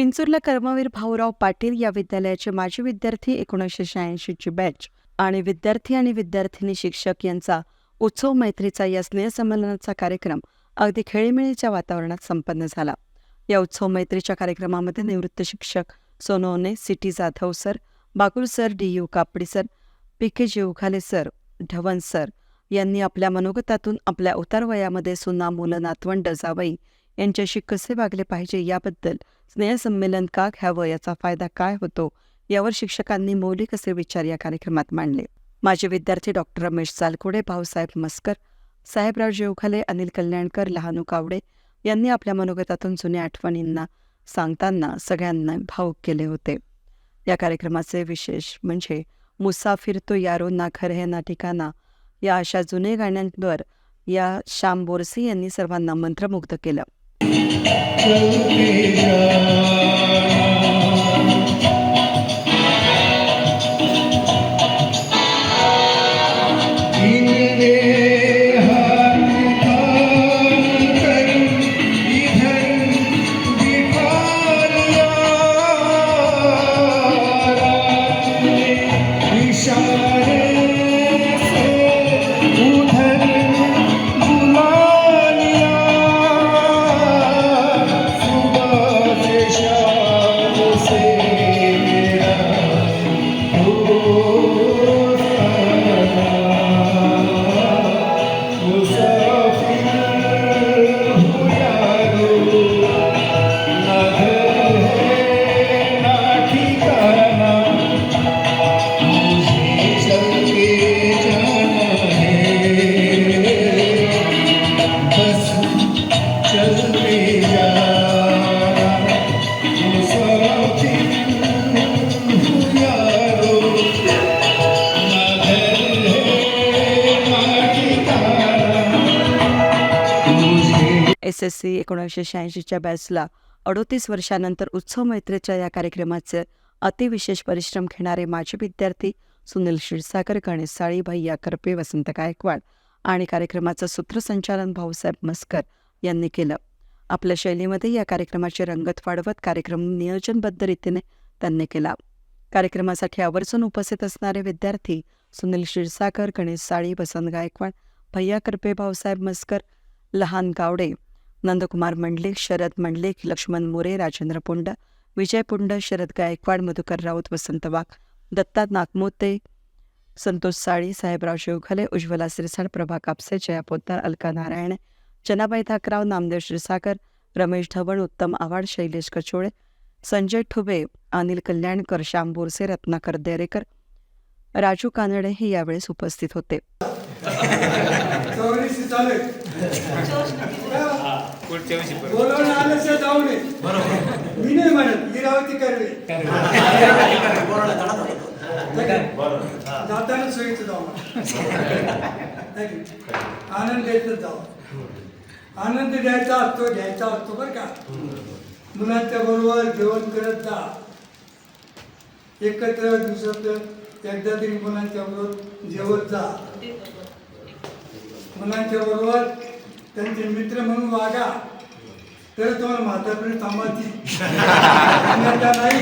विंचूरला कर्मवीर भाऊराव पाटील या विद्यालयाचे माजी विद्यार्थी एकोणीसशे शहाऐंशीची बॅच आणि विद्यार्थी आणि विद्यार्थिनी शिक्षक यांचा उत्सव मैत्रीचा या स्नेहसंमेलनाचा कार्यक्रम अगदी खेळीमेळीच्या वातावरणात संपन्न झाला. या उत्सव मैत्रीच्या कार्यक्रमामध्ये निवृत्त शिक्षक Sonone city Jadhav sir Bakul sir D U Kapadi sir P K Jevghale sir Dhavan sir यांनी आपल्या मनोगतातून आपल्या उतारवयामध्ये सुना मुलं नातवंड जावई यांच्याशी कसे वागले पाहिजे याबद्दल स्नेहसंमेलन का घ्यावं? याचा फायदा काय होतो? यावर शिक्षकांनी मौलिक असे विचार या कार्यक्रमात मांडले. माजी विद्यार्थी डॉक्टर रमेश चालकुडे भाऊसाहेब मस्कर साहेबराव जेवखाले अनिल कल्याणकर लहानू कावडे यांनी आपल्या मनोगतातून जुन्या आठवणींना सांगताना सगळ्यांना भावुक केले होते. या कार्यक्रमाचे विशेष म्हणजे मुसाफिर तो यारो ना खर है ना ठिकाणा या अशा जुने गाण्यांवर या श्याम बोरसे यांनी सर्वांना मंत्रमुग्ध केलं. एस एस सी एकोणीसशे शहाऐंशीच्या बॅचला अडोतीस वर्षानंतर उत्सव मैत्रीच्या या कार्यक्रमाचे अतिविशेष परिश्रम घेणारे माजी विद्यार्थी सुनील क्षीरसागर गणेश साळी भैया करपे वसंत गायकवाड आणि कार्यक्रमाचं सूत्रसंचालन भाऊसाहेब मस्कर यांनी केलं. आपल्या शैलीमध्ये या कार्यक्रमाची रंगत वाढवत कार्यक्रम नियोजनबद्ध रीतीने त्यांनी केला. कार्यक्रमासाठी आवर्जून उपस्थित असणारे विद्यार्थी सुनील क्षीरसागर गणेश साळी वसंत गायकवाड भैया करपे भाऊसाहेब मस्कर लहान गावडे नंदकुमार मंडलिक शरद मंडलिक लक्ष्मण मोरे राजेंद्र पुंड विजय पुंड शरद गायकवाड मधुकर राऊत वसंत वाघ दत्ता नागमोते संतोष साळी साहेबराव शिवखले उज्ज्वला सिरसाड प्रभा कापसे जया पोद्दार अलका नारायण जनाबाई धाकराव नामदेव क्षीरसागर रमेश धवण उत्तम आव्हाड शैलेश कचोळे संजय ठुबे अनिल कल्याणकर श्याम बोरसे रत्नाकर देरेकर राजू कानडे हे यावेळेस उपस्थित होते. पुढच्या वर्षी परत. बोलवणं आल्याशिवाय जाऊ नये मी नाही म्हणत इरावती करवे. जाताना सोयीचं जाऊ की? आनंद द्यायचं जाऊ. आनंद द्यायचा असतो घ्यायचा असतो बरं का. मुलांच्या बरोबर जेवण करत जा. एकत्र दिवसात एकदा तरी मुलांच्या बरोबर जेवत जा. मुलांच्या बरोबर त्यांचे मित्र म्हणून वागा. तर तुम्हाला म्हातारपणे थांबायची. नाही.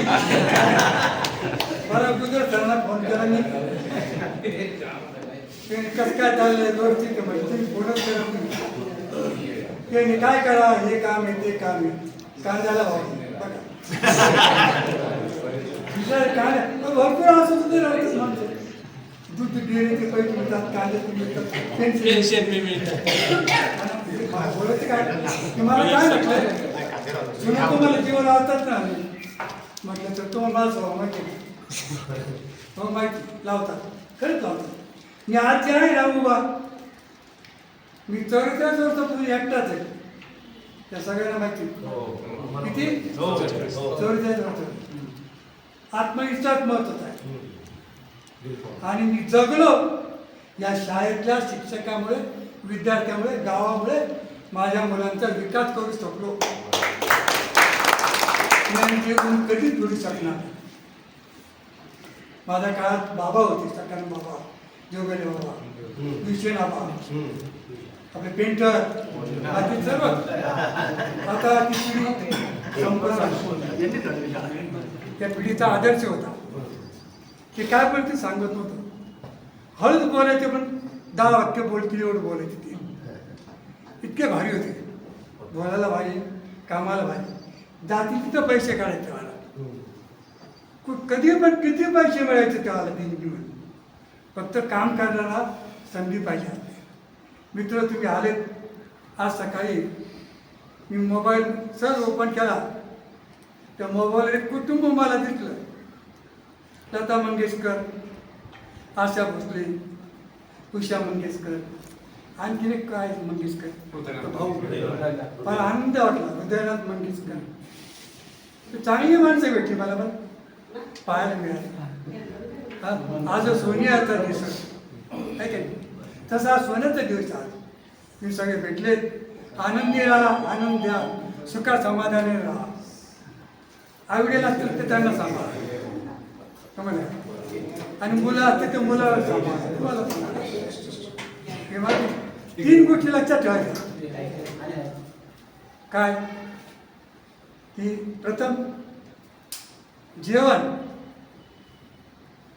बरं अगोदर त्यांना फोन केला मी. कसं काय चाललंय? व्यवस्थित म्हणजे तुम्ही फोनच करत नाही त्याने काय करा? हे काम आहे ते काम आहे. कांद्याला बघा. दुसरं काय. भरपूर असं सुद्धा राहतच म्हणतो दूध डेअरीचे पैसे मिळतात कांद्याचे मिळतात पेन्शन पेन्शन बी मिळतं. बोलायचं काय? मला काय म्हटलं जुनं तुम्हाला जीवन लावतात ना म्हटलं तर तुम्हाला मला स्वभाव माहिती. हो माहिती. लावतात. खरंच लावतात. मी आज जे आहे ना उभा. मी चौवेचाळीस वर्षापूर्वी एकटाच आहे. त्या सगळ्यांना माहिती किती? चौवेचाळीस वर्ष आत्मविश्वास महत्त्वाचा आहे. आणि मी जगलो या शाळेतल्या शिक्षकामुळे विद्यार्थ्यामुळे गावामुळे माझ्या मुलांचा विकास करू शकलो. गुण कधीच भरू शकणार? माझ्या काळात बाबा होते सकाळ बाबा जोगले बाबा विश्वना बाबा आपले पेंटर बाकी सर्व. आता ती पिढी संपूर्ण त्या पिढीचा आदर्श होता. ते काय पण ते सांगत नव्हतं. हळूच बोलायचे पण दहा वाक्य बोलतील एवढं बोलायचे ते. इतके भारी होते. बोलायला भारी कामाला भारी. जाती तिथं पैसे काढायचे मला कु- कधी पण किती पैसे मिळायचे तेव्हा म्हणून फक्त काम करणारा संधी पाहिजे असते मित्र तुम्ही आलेत आज सकाळी मी मोबाईल सहज ओपन केला. त्या मोबाईलवर एक कुटुंब मला दिसलं. लता मंगेशकर आशा भोसले उषा मंगेशकर. आणखीन एक काय मंगेशकर. भाऊ मला आनंद वाटला. हृदयनाथ मंगेशकर. ते चांगली माणसं भेटली मला पण पाहायला मिळाली. हा, आज सोनियाचा दिवस. आहे का? तसा सोन्याचा दिवस आज. मी सगळे भेटले. आनंदी राहा आनंद द्या. सुखा समाधानी राहा. आईवडील असतील तर त्यांना सांभाळा. आणि मुलं असतील तर मुलाला सांभाळा. तुम्हाला सांभाळा. हे माझे तीन गोष्टी लक्षात ठेवायच्या काय? की प्रथम जेवण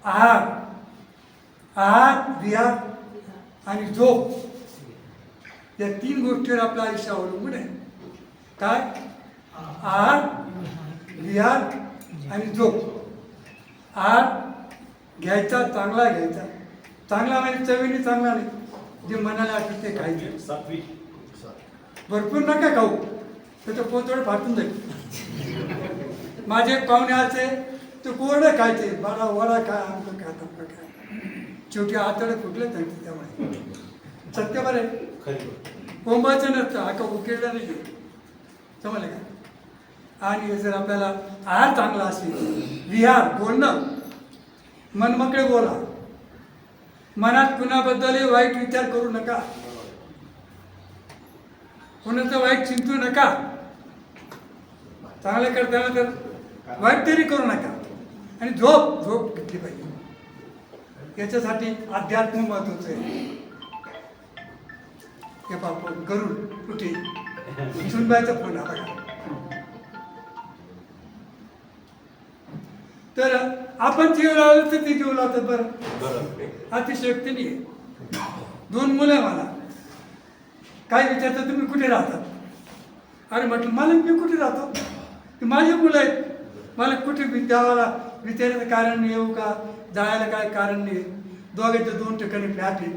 आहार आहार विहार आणि झोप. या तीन गोष्टीवर आपलं आयुष्य अवलंबून आहे. काय? आहार विहार आणि झोप. आहार घ्यायचा चांगला घ्यायचा. चांगला म्हणजे चवीने चांगला नाही. जे मनाला वाटतं ते खायचं. भरपूर नका खाऊ. त्याचं पोतोड फाटून जाईल. माझे पाहुणे आचे ते कोरडं खायचे. बाळा वडा काय आमचं काय तमकं काय शेवटी आतडे फुटले त्यांचे त्यामुळे. सत्य बरं कोंबाचं नसतं. हा उकेडला नाही समजलं का? आणि जर आपल्याला आहार चांगला असेल विहार बोलणं मनमकळे बोला. मनात कुणाबद्दलही वाईट विचार करू नका. कोणाचं वाईट चिंतू नका. चांगलं करताना तर वाईट तरी करू नका. आणि झोप झोप घेतली पाहिजे. याच्यासाठी अध्यात्म महत्वाचं आहे. हे बाप गरुड कुठे? सुनबाईचा फोन आला तर आपण जीव लावलं तर ते जीव लावतात बरं. अतिशयोक्ती नाही. दोन मुलं आहे मला. काय विचारतात तुम्ही कुठे राहतात अरे म्हटलं मला मी कुठे राहतो? ते माझी मुलं आहेत. मला कुठे विद्यावाला विचारायचं कारण नाही येऊ का? जायला काय कारण नाही? दोघांच्या दोन ठिकाणी फ्लॅट आहे.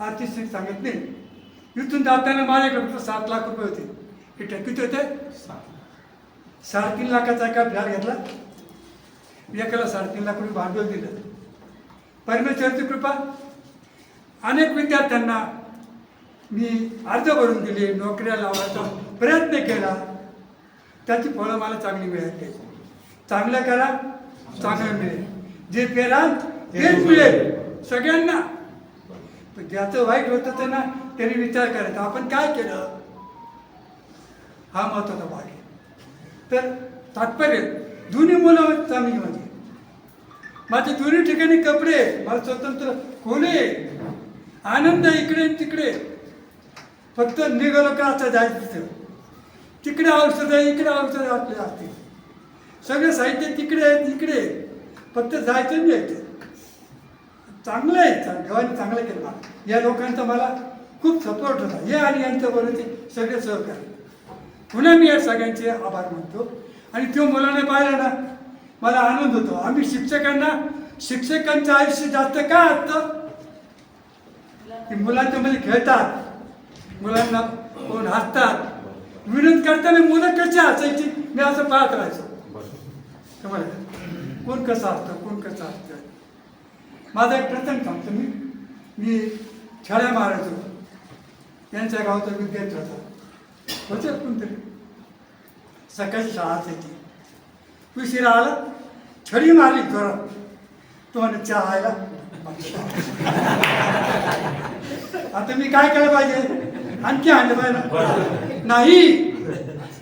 अतिशय सांगत नाही. इथून जाताना माझ्याकडे फक्त सात लाख रुपये होते. किती किती होते? साडेतीन लाखाचा एका फ्लॅट घेतला. एकाला साडेतीन लाख रुपये भांडवल दिलं. परमेश्वरची कृपा. अनेक विद्यार्थ्यांना मी अर्ज भरून दिले नोकऱ्या लावायचा प्रयत्न केला. त्याची फळं मला चांगली मिळाली. चांगलं करा चांगलं मिळेल. जे पेराल तेच मिळेल. सगळ्यांना. पण ज्याचं वाईट होतं त्यांना त्यांनी विचार करायचा आपण काय केलं? हा महत्त्वाचा भाग आहे. तर तात्पर्य दोन्ही मुलं चांगली माझी. माझे दोन्ही ठिकाणी कपडे मला स्वतंत्र खोले आनंद इकडे तिकडे. फक्त निघालो का असं जायचं तिथं? तिकडे औषध आहे इकडे औषधं आपले असते सगळे साहित्य तिकडे आहे तिकडे. फक्त जायचं यायचं. चांगलं आहे चांगलं. देवाने चांगलं केलं या लोकांचा मला खूप सपोर्ट होता. हे आणि यांच्याबरोबर सगळे सहकार्य. पुन्हा मी या सगळ्यांचे आभार मानतो. आणि तो मुलाने पाहिला ना मला आनंद होतो. आम्ही शिक्षकांना शिक्षकांचं आयुष्य जास्त का असतं? की मुलांच्या मध्ये म्हणजे खेळतात. मुलांना कोण हसतात. विनोद करताना मुलं कशी हसायची? मी असं पाहत राहायचो. कोण कसं असतं कोण कसं असतं माझा एक प्रसंग सांगतो मी. मी छड्या मारायचो. यांच्या गावचा विद्यार्थी होता. होते कोणतरी? सकाळची शाळा येते उशिरा आला छडी मारली घरात तो म्हणे चहा आयला आता मी काय केलं पाहिजे? आणखी आणलं पाहिजे नाही.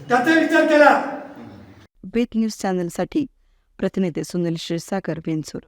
त्याचा विचार केला. बेत न्यूज चॅनलसाठी प्रतिनिधी सुनील क्षीरसागर बिनसूर.